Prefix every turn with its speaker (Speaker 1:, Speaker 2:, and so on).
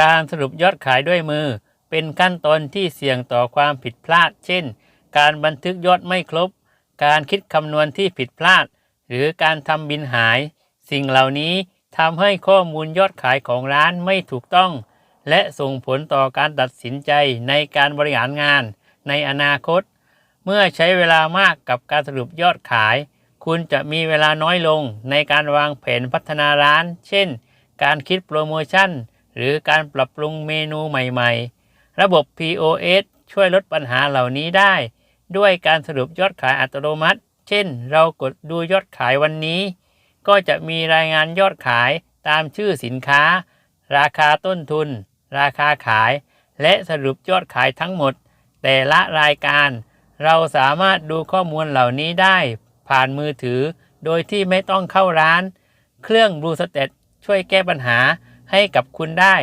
Speaker 1: การสรุปยอดขายด้วยมือ เป็นขั้นตอนที่เสี่ยงต่อความผิดพลาด เช่น การบันทึกยอดไม่ครบ การคิดคำนวณที่ผิดพลาด หรือการทำบินหาย สิ่งเหล่านี้ทำให้ข้อมูลยอดขายของร้านไม่ถูกต้อง และส่งผลต่อการตัดสินใจในการบริหารงาน ในอนาคต เมื่อใช้เวลามากกับการสรุปยอดขาย คุณจะมีเวลาน้อยลงในการวางแผนพัฒนาร้าน เช่น การคิดโปรโมชั่น หรือการปรับปรุงเมนูใหม่ๆ ระบบ POS ช่วยลดปัญหาเหล่านี้ได้ ด้วยการสรุปยอดขายอัตโนมัติ เช่น เรากดดูยอดขายวันนี้ ก็จะมีรายงานยอดขายตามชื่อสินค้า ราคาต้นทุน ราคาขาย และสรุปยอดขายทั้งหมด แต่ละรายการ เราสามารถดูข้อมูลเหล่านี้ได้ ผ่านมือถือ โดยที่ไม่ต้องเข้าร้าน เครื่อง Blue Stat ช่วยแก้ปัญหา ให้กับคุณได้